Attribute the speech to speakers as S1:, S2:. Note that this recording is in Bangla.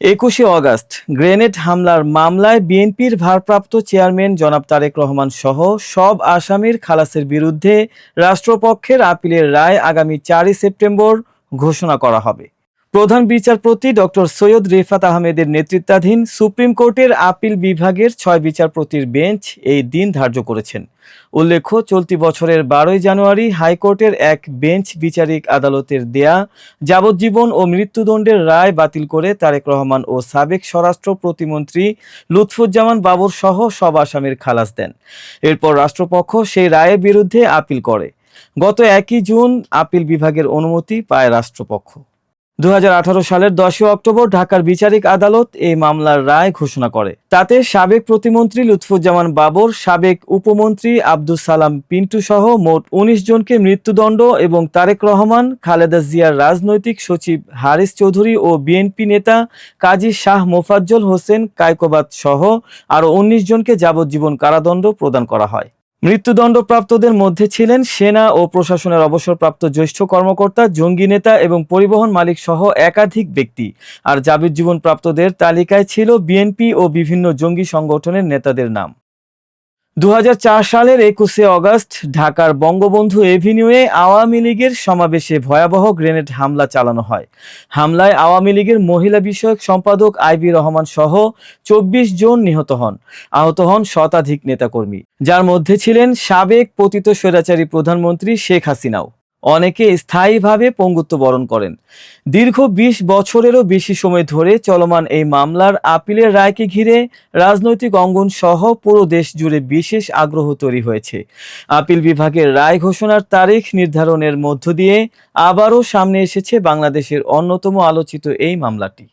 S1: একুশে অগাস্ট, গ্রেনেড হামলার মামলায় বিএনপির ভারপ্রাপ্ত চেয়ারম্যান জনাব তারেক রহমান সহ সব আসামির খালাসের বিরুদ্ধে রাষ্ট্রপক্ষের আপিলের রায় আগামী চারই সেপ্টেম্বর ঘোষণা করা হবে। প্রধান বিচারপতি ডক্টর সৈয়দ রেফাত আহমেদের নেতৃত্বাধীন সুপ্রিম কোর্টের আপিল বিভাগের ছয় বিচারপতির বেঞ্চ এই দিন ধার্য করেছেন। উল্লেখ্য, চলতি বছরের বারোই জানুয়ারি হাইকোর্টের এক বেঞ্চ বিচারিক আদালতের দেয়া যাবজ্জীবন ও মৃত্যুদণ্ডের রায় বাতিল করে তারেক রহমান ও সাবেক স্বরাষ্ট্র প্রতিমন্ত্রী লুৎফুজ্জামান বাবর সহ সব আসামির খালাস দেন। এরপর রাষ্ট্রপক্ষ সেই রায়ের বিরুদ্ধে আপিল করে। গত একই জুন আপিল বিভাগের অনুমতি পায় রাষ্ট্রপক্ষ। দু হাজার আঠারো সালের দশই অক্টোবর ঢাকার বিচারিক আদালত এই মামলার রায় ঘোষণা করে। তাতে সাবেক প্রতিমন্ত্রী লুৎফুজ্জামান বাবর, সাবেক উপমন্ত্রী আব্দুস সালাম পিন্টু সহ মোট উনিশ জনকে মৃত্যুদণ্ড এবং তারেক রহমান, খালেদা জিয়ার রাজনৈতিক সচিব হারিস চৌধুরী ও বিএনপি নেতা কাজী শাহ মোফাজ্জল হোসেন কায়কোবাদ সহ আরও উনিশ জনকে যাবজ্জীবন কারাদণ্ড প্রদান করা হয়। মৃত্যুদণ্ডপ্রাপ্তদের মধ্যে ছিলেন সেনা ও প্রশাসনের অবসরপ্রাপ্ত জ্যেষ্ঠ কর্মকর্তা, জঙ্গি নেতা এবং পরিবহন মালিক সহ একাধিক ব্যক্তি। আর যাবজ্জীবন প্রাপ্তদের তালিকায় ছিল বিএনপি ও বিভিন্ন জঙ্গি সংগঠনের নেতাদের নাম। দু হাজার চার সালের একুশে অগস্ট ঢাকার বঙ্গবন্ধু এভিনিউয়ে আওয়ামী লীগের সমাবেশে ভয়াবহ গ্রেনেড হামলা চালানো হয়। হামলায় আওয়ামী লীগের মহিলা বিষয়ক সম্পাদক আইবি রহমান সহ চব্বিশ জন নিহত হন। আহত হন শতাধিক নেতাকর্মী। যার মধ্যে ছিলেন সাবেক পতিত স্বৈরাচারী প্রধানমন্ত্রী শেখ হাসিনাও। অনেকে স্থায়ীভাবে পঙ্গুত্ব বরণ করেন। দীর্ঘ বিশ বছরেরও বেশি সময় ধরে চলমান এই মামলার আপিলের রায়কে ঘিরে রাজনৈতিক অঙ্গন সহ পুরো দেশ জুড়ে বিশেষ আগ্রহ তৈরি হয়েছে। আপিল বিভাগের রায় ঘোষণার তারিখ নির্ধারণের মধ্য দিয়ে আবারও সামনে এসেছে বাংলাদেশের অন্যতম আলোচিত এই মামলাটি।